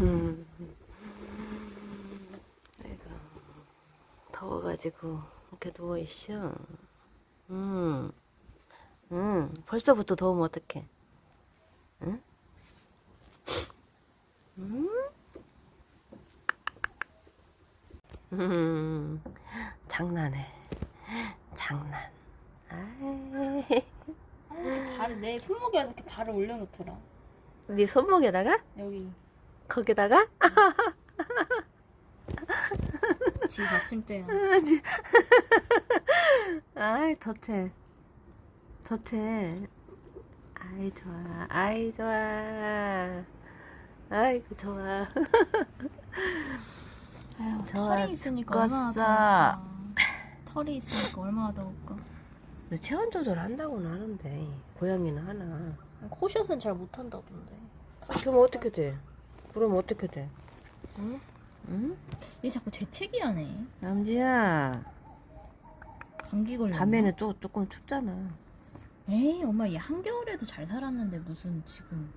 음. 아이고, 더워가지고 이렇게 누워 있어. 음, 응, 벌써부터 더우면 어떡해? 응? 음? 음, 장난해. 장난. 아이, 발을 내 손목에 이렇게 발을 올려놓더라. 네 손목에다가? 여기 거기다가? 지 받침대야. 아이 좋대 좋대 아이 좋아 아이 좋아 아이고 좋아 아유, 좋아 털이 있으니까 죽겠어. 얼마나 더울까. 털이 있으니까 얼마나 더울까. 너 체온 조절 한다고는 하는데 고양이는 하나 코숏은 잘 못한다던데. 그럼 어떻게 돼 그럼 어떻게 돼 응? 응? 얘 자꾸 재채기하네. 남지야 감기 걸렸나? 밤에는 또 조금 춥잖아 에이 엄마 얘 한겨울에도 잘 살았는데 무슨 지금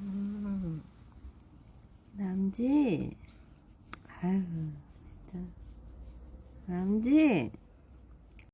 음. 남지 아유 진짜 남지